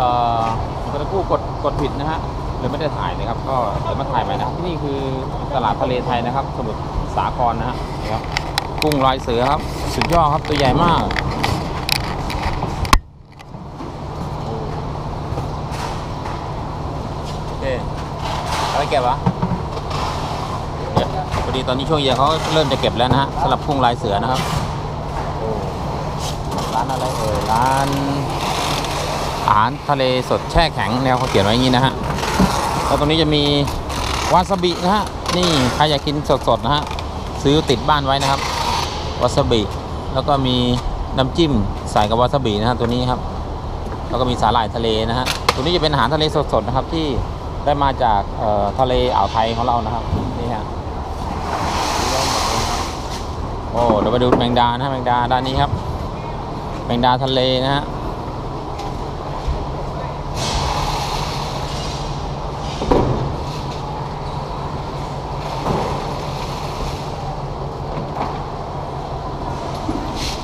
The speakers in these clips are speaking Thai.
เอ่อเมื่อสักครู่กดกดผิดนะฮะเลยไม่ได้ถ่ายเลยครับ ก็เดี๋ยวมาถ่ายใหม่นะครับที่นี่คือตลาดทะเลไทยนะครับ สมุทรสาครนะฮะนี่ครับกุ้งลายเสือครับ สุดยอดครับตัวใหญ่มากโอเคอะไรเก็บวะพอดีตอนนี้ช่วงเย็นเขาเริ่มจะเก็บแล้วนะฮะสำหรับกุ้งลายเสือนะครับร้านอะไรเอ่ยร้านาหารทะเลสดแช่แข็งแนวเขาเขียนไว้อย่างนี้นะฮะแล้วตรงนี้จะมีวาซาบินะฮะนี่ใครอยากกินสดๆนะฮะซื้อติดบ้านไว้นะครับวาซาบิแล้วก็มีน้ำจิ้มใส่กับวาซาบินะฮะตัวนี้ครับแล้วก็มีสาหร่ายทะเลนะฮะตัวนี้จะเป็นอาหารทะเลสดๆนะครับที่ได้มาจากทะเลอ่าวไทยของเรานะครับนี่ฮะโอ้เดี๋ยวไปดูแมงดานะฮะแมงดาด้านนี้ครับแมงดาทะเลนะฮะ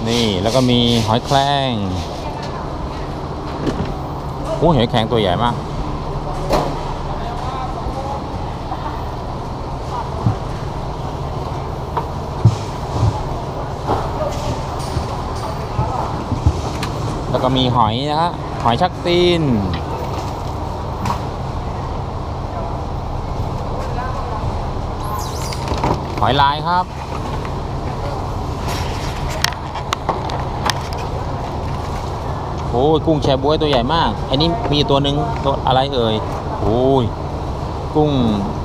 นี่แล้วก็มีหอยแครงโอ้หอยแครงตัวใหญ่มาก แล้วก็มีหอยนะฮะ หอยชักตีนหอยลายครับ อ้ยกุ้งแชบ๊วยตัวใหญ่มาก อันนี้มีตัวหนึ่งตัวอะไรเอ่ยโอ้ยกุ้ง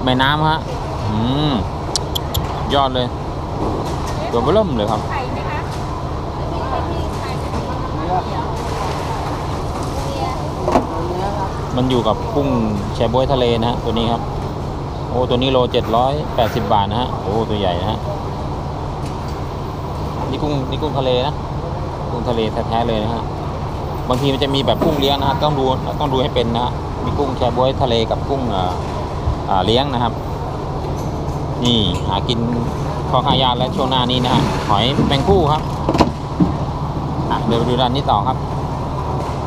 แม่น้ำฮะอืมยอดเลยตัวเบิ่มเลยครับไข่ไหมคะไม่มีไข่มันอยู่กับกุ้งแชบ๊วยทะเลนะฮะตัวนี้ครับโอ้ตัวนี้โลเจ็ดร้อยแปดสิบบาทนะฮะโอ้ตัวใหญ่นะฮะนี่กุ้งนี่กุ้งทะเลนะกุ้งทะเลแท้ๆเลยนะฮะ บางทีมันจะมีแบบกุ้งเลี้ยงนะฮะต้องดูต้องดูให้เป็นนะมีกุ้งแชบวยทะเลกับกุ้งเลี้ยงนะครับ นี่หากินข้อขายาและช่วงหน้านี้นะฮะหอยแมงคู่ครับเดี๋ยวไปดูด้านนี้ต่อครับ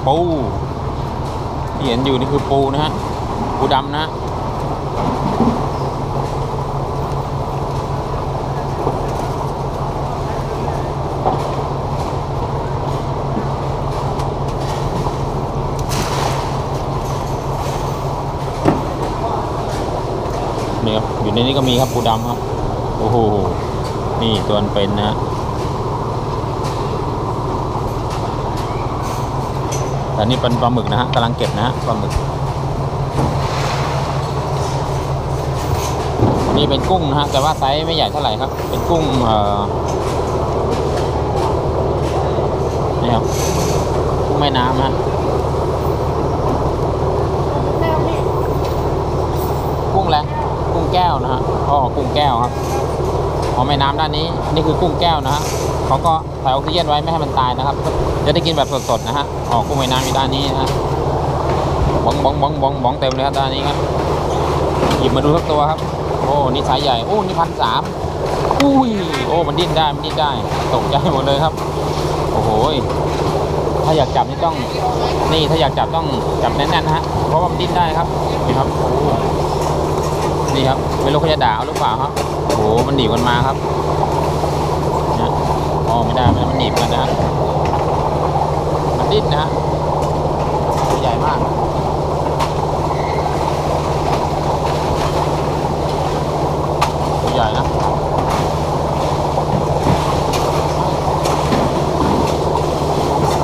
ปูที่เห็นอยู่นี่คือปูนะฮะปูดำนะฮะ นี่ครับ อยู่ในนี้ก็มีครับปูดำครับ โอ้โห นี่ตัวมันเป็นนะฮะแต่นี่เป็นปลาหมึกนะฮะกำลังเก็บนะฮะปลาหมึก นี่เป็นกุ้งนะฮะ แต่ว่าไซส์ไม่ใหญ่เท่าไหร่ครับ เป็นกุ้งเอ่อนี่ครับกุ้งแม่น้ำฮะ กุ้งอะไรกุ้ง แก้วนะฮะอ๋อกุ้งแก้วครับของแม่น้ำด้านนี้นี่คือกุ้งแก้วนะฮะเขาก็ใส่ออกซิเจนไว้ไม่ให้มันตายนะครับ จะได้กินแบบสดๆนะฮะออกกุ้งแม่น้ำอยู่ด้านนี้นะฮะบ้องบ้องบ้องบ้องบ้องเต็มเลยครับด้านนี้ครับหยิบมาดูสักตัวครับ โอ้นี่สายใหญ่โอ้นี่พันสามอุ้ยโอ้มันดิ้นได้มันดิ้นได้ตกใจหมดเลยครับ โอ้โหยถ้าอยากจับนี่ต้อง นี่ถ้าอยากจับต้องจับแน่นๆนะฮะเพราะว่ามันดิ้นได้ครับนี่ครับโอ้ นี่ครับไม่รู้เขาจะด่าเอาหรือเปล่าครับโอ้โหมันหนีกันมาครับนะอ๋อไม่ได้ไม่ได้มันหนีกันนะมันดิ้นนะฮะตัวใหญ่มาก ตัวใหญ่นะ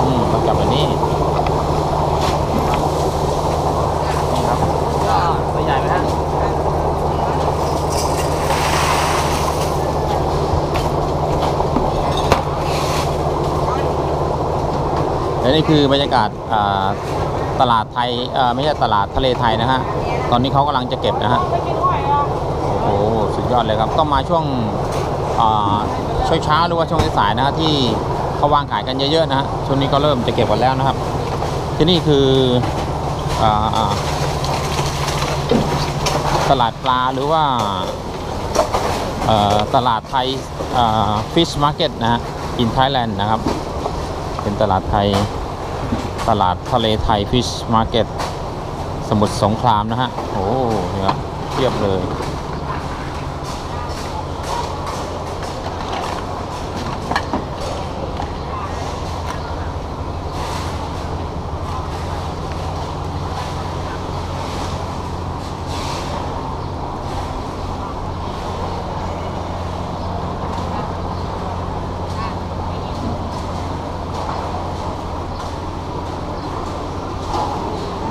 อืมต้องจับแบบนี้ นี่ครับตัวใหญ่ไหมฮะ และนี่คือบรรยากาศตลาดไทยไม่ใช่ตลาดทะเลไทยนะฮะ ตอนนี้เขากำลังจะเก็บนะฮะ โอ้โห สุดยอดเลยครับก็มาช่วงเช้าเช้าหรือว่าช่วงสายนะฮะที่เขาวางขายกันเยอะๆนะฮะ ช่วงนี้ก็เริ่มจะเก็บกันแล้วนะครับ ที่นี่คืออตลาดปลาหรือว่าตลาดไทยฟิชมาร์เก็ตนะฮะ in Thailand นะครับ เป็นตลาดไทย ตลาดทะเลไทยฟิชมาร์เก็ตสมุทรสงครามนะฮะ โอ้เนี่ยเทียบเลย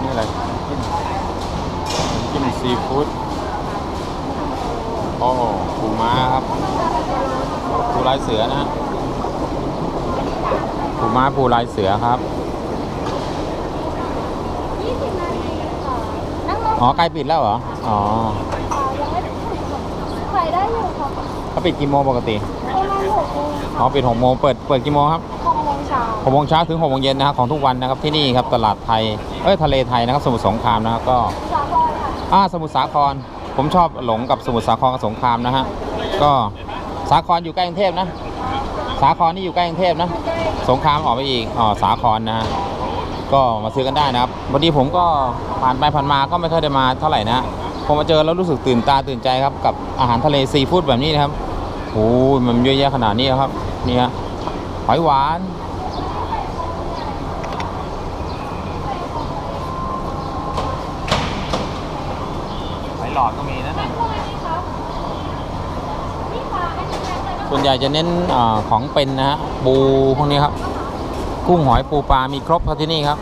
นี่อะไรน้ำจิ้มน้ำจิ้มซีฟู้ด โอ้ปูม้าครับปูลายเสือนะฮะปูม้าปูลายเสือครับยี่สิบนาทีค่ะนั่งรออ๋อใกล้ปิดแล้วเหรอ อ๋อค่ะยังไม่ขายได้อยู่ค่ะเขาปิดกี่โมงปกติประมาณหกโมงอ๋อปิดหกโมงเปิดเปิดกี่โมงครับหกโมงเช้าหกโมงเช้าถึงหกโมงเย็นนะครับของทุกวันนะครับที่นี่ครับตลาดไทยเอ้ยทะเลไทยนะครับสมุทรสงครามนะครับก็สาครค่ะอ่าสมุทรสาคร ผมชอบหลงกับสมุทรสาครกับสงครามนะฮะ ก็สาครอยู่ใกล้กรุงเทพนะ สาครนี่อยู่ใกล้กรุงเทพนะ สงครามออกไปอีกอ๋อสาครนะฮะก็มาซื้อกันได้นะครับวันนี้ผมก็ผ่านไปผ่านมาก็ไม่เคยได้มาเท่าไหร่นะฮะพอมาเจอแล้วรู้สึกตื่นตาตื่นใจครับกับอาหารทะเลซีฟู้ดแบบนี้นะครับโอ้มันเยอะแยะขนาดนี้ครับนี่ฮะหอยหวาน หอยห ลอดก็มีนะน่ะนี่ค่ะอันนี้แพ็คเลยนะส่วนใหญ่จะเน้นอาของเป็นนะฮะปูพวกนี้ครับ กุ้งหอยปูปลามีครบครับที่นี่ครับ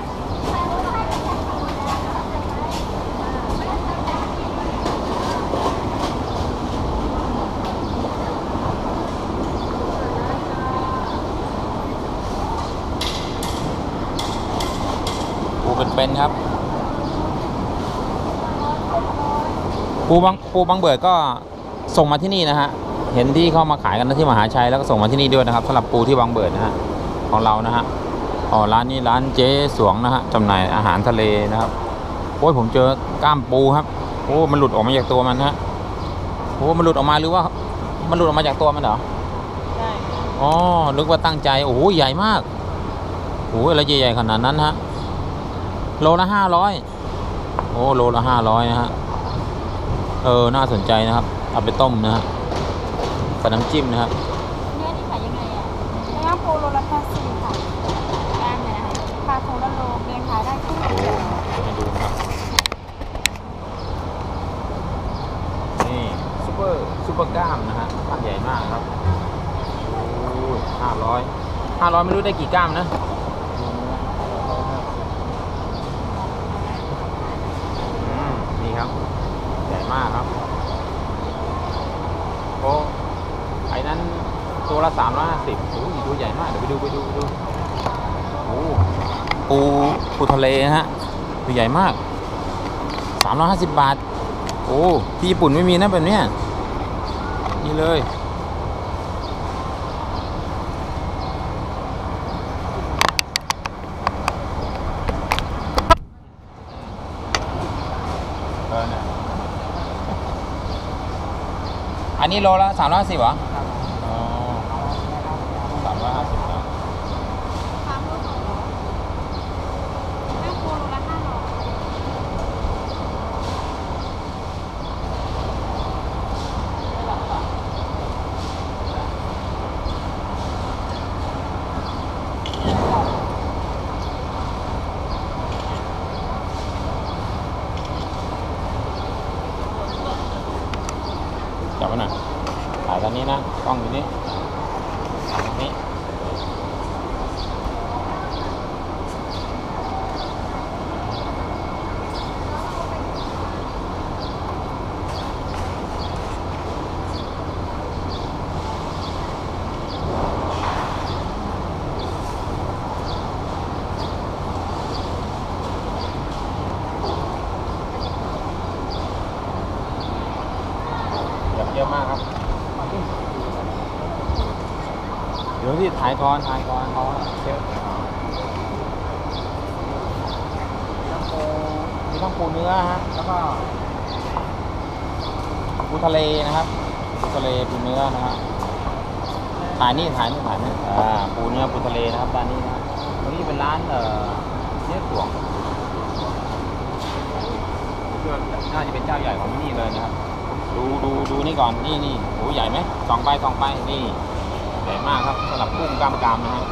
ปูเป็นๆครับ ปูบางปูบางเบิดก็ส่งมาที่นี่นะฮะเห็นที่เขามาขายกันนะที่มหาชัยแล้วก็ส่งมาที่นี่ด้วยนะครับสำหรับปูที่บางเบิดนะฮะของเรานะฮะอ๋อร้านนี้ร้านเจ๊สวงนะฮะจำหน่ายอาหารทะเลนะครับโอ้ยผมเจอกล้ามปูครับโอ้มันหลุดออกมาจากตัวมันฮะโอ้มันหลุดออกมาหรือว่า มันหลุดออกมาจากตัวมันเหรอใช่อ๋อนึกว่าตั้งใจโอ้โหใหญ่มากโอ้ยอะไรใหญ่ๆขนาดนั้นฮะโลละห้าร้อยโอ้โลละห้าร้อยนะฮะ เออ น่าสนใจนะครับ เอาไปต้มนะฮะกับน้ำจิ้มนะครับเนี่ยนี่ขายยังไงอะย่างปูโลละแปดสิบค่ะย่างเนี่ยนะคะปลาโคละโลเมียขายได้ครึ่งโอ้โลให้ดูนะครับ นี่ซุปเปอร์ซุปเปอร์กล้ามนะฮะก้ามใหญ่มากครับโอ้ห้าร้อยห้าร้อยไม่รู้ได้กี่กล้ามนะ อืมนี่ครับ ใหญ่ มากครับโอ้ไอ้นั้นตัวละสามร้อยห้าสิบโอ้ยตัวใหญ่มากเดี๋ยวไปดูไปดูไปดูโอ้ปูปูทะเลนะฮะตัวใหญ่มากสามร้อยห้าสิบบาท โอ้ที่ญี่ปุ่นไม่มีนะแบบเนี้ยนี่เลย เออเนี่ย อันนี้โลละสามร้อยสิบเหรออ๋อสามร้อยห้าสิบนะ ปลาโลสองโลย่างปูโลละห้าร้อย จับไว้หน่อย ถ่ายตอนนี้นะกล้องอยู่นี่ถ่ายตรงนี้เยอะเยอะมากครับ เดี๋ยวที่ถ่ายก่อนถ่ายก่อนเขาเชฟมีทั้งปูเนื้อฮะ แล้วก็ปูทะเลนะครับปูทะเลปูเนื้อนะฮะถ่ายนี่ถ่ายนี่ถ่ายนี่อ่าปูเนื้อปูทะเลนะครับร้านนี้นะตรงนี้เป็นร้านเอ่อเนี่ยสวงน่าจะเป็นเจ้าใหญ่ของที่นี่เลยนะครับ ดูดูดูนี่ก่อนนี่นี่โอ้ใหญ่ไหมสองใบสองใบนี่ ญ่มากครับสำหรับกุ้งกล้ามกรามนะฮะ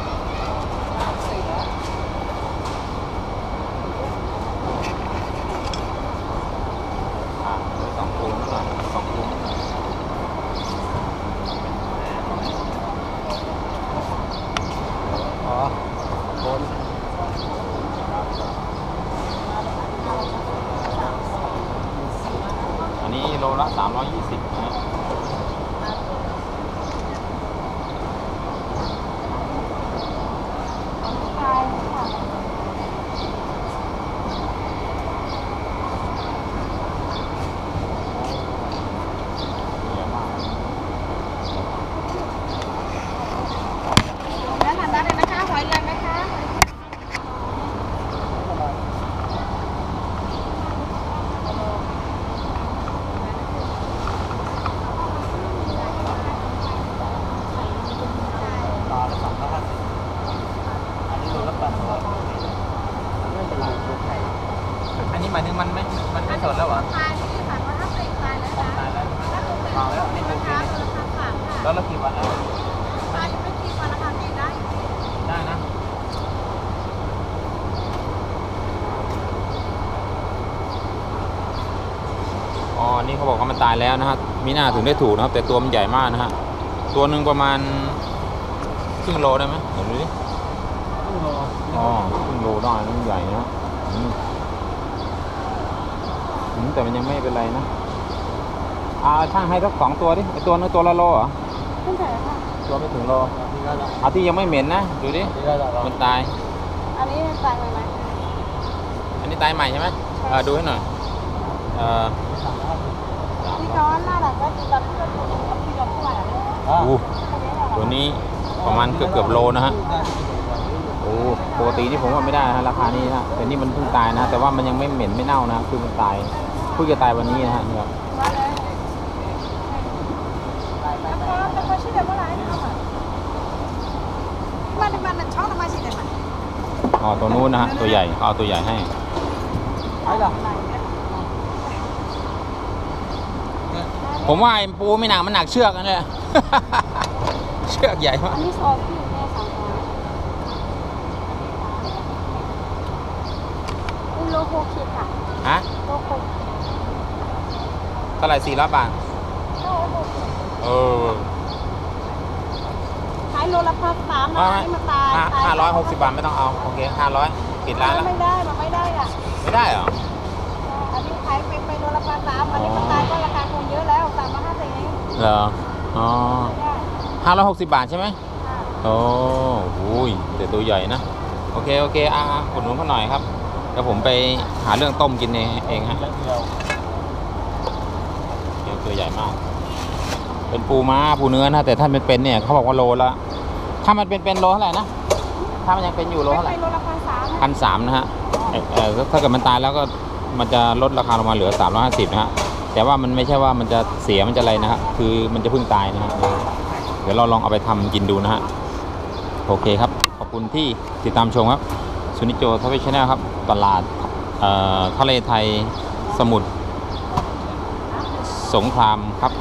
อะเดี๋ยวสองปูนะสองปูอ๋อโคนอันนี้โลละ320นะฮะ ใช่ค่ะ เยอะมาก แล้วทานได้เลยนะคะหอยเรือนไหมคะ ปลาละสองร้อยห้าสิบอันนี้โลละแปดร้อยไม่เป็นไรตัวไข่ อันนี้หมายถึงมันไม่ มันไม่สดแล้วเหรอ ตายที่ค่ะเพราะถ้าเป็นตายแล้วนะ ตายแล้ว ถ้าเป็นตายแล้วนะคะราคาฝากค่ะ แล้วเรากี่วันแล้ว ตายยังไม่กินวันละค่ะกินได้ ได้นะ อ๋อ นี่เขาบอกว่ามัน ตายแล้วนะฮะมีหน้าถึงได้ถูกนะครับ แต่ตัวมันใหญ่มากนะฮะตัวหนึ่งประมาณครึ่งโลได้ไหมเดี๋ยวดูดิครึ่งโลอ๋อครึ่งโลได้นะมันใหญ่นะอืมอืมแต่มันยังไม่เป็นไรนะอ่าช่างให้สักสองตัวดิไอตัวนึงตัวละโลเหรอขึ้นเถอะค่ะตัวไม่ถึงโลนี่ก็จะเอาที่ยังไม่เหม็นนะดูดินี่ก็จะลองมันตาย อันนี้ตายไหมไหมอันนี้ตายใหม่ใช่ไหมเออดูให้หน่อยเออ อู้ตัวนี้ประมาณเกือบเกือบโลนะฮะโอ้ปกตินี่ผมว่าไม่ได้นะราคานี้นะแต่นี่มันเพิ่งตายนะ แต่ว่ามันยังไม่เหม็นไม่เน่านะคือมันตายเพิ่งจะตายวันนี้นะฮะเนี่ยอ๋อตัวนู้นนะฮะตัวใหญ่เอาตัวใหญ่ให้ ไอ้ดอก ผมว่าไอ้ปูไม่หนักมันหนักเชือกนั่นแหละ เชือกใหญ่มาก อันนี้ซอสพี่แม่สั่งมาอุโลโฮคิดค่ะฮะโลโฮเท่าไหร่สี่ร้อยบาท โลโฮเออ ขายโลละพันสามนะนี่มันตายห้าห้าร้อยหกสิบบาทไม่ต้องเอา โอเคห้าร้อยปิดร้านแล้ว ไม่ได้มันไม่ได้อะไม่ได้เหรอ เองเหรอ อ๋อไม่ได้ห้าร้อยหกสิบบาทใช่ไหมค่ะโอ้โหยแต่ตัวใหญ่นะ โอเค โอเค อ่าอุดหนุนเขาหน่อยครับ เดี๋ยวผมไปหาเรื่องต้มกินเองเองฮะเล็กเดียวเดี๋ยวตัวใหญ่มาก เป็นปูม้าปูเนื้อนะ แต่ถ้ามันเป็นเนี่ยเขาบอกว่าโลละ ถ้ามันเป็นเป็นโลเท่าไหร่นะ ถ้ามันยังเป็นอยู่โลไม่เท่าไหไปร่โลละพันสามพันสามนะฮะ เอ่อเอ่อถ้าเกิดมันตายแล้วก็มันจะลดราคาลงมาเหลือสามร้อยห้าสิบนะฮะ แต่ว่ามันไม่ใช่ว่ามันจะเสียมันจะอะไรนะฮะคือมันจะเพิ่งตายนะฮะเดี๋ยวเราลองเอาไปทำกินดูนะฮะโอเคครับ ขอบคุณที่ติดตามชมครับสุนิโจทวีชแนลครับ ตลาดเอ่อทะเลไทยสมุทรสงครามครับ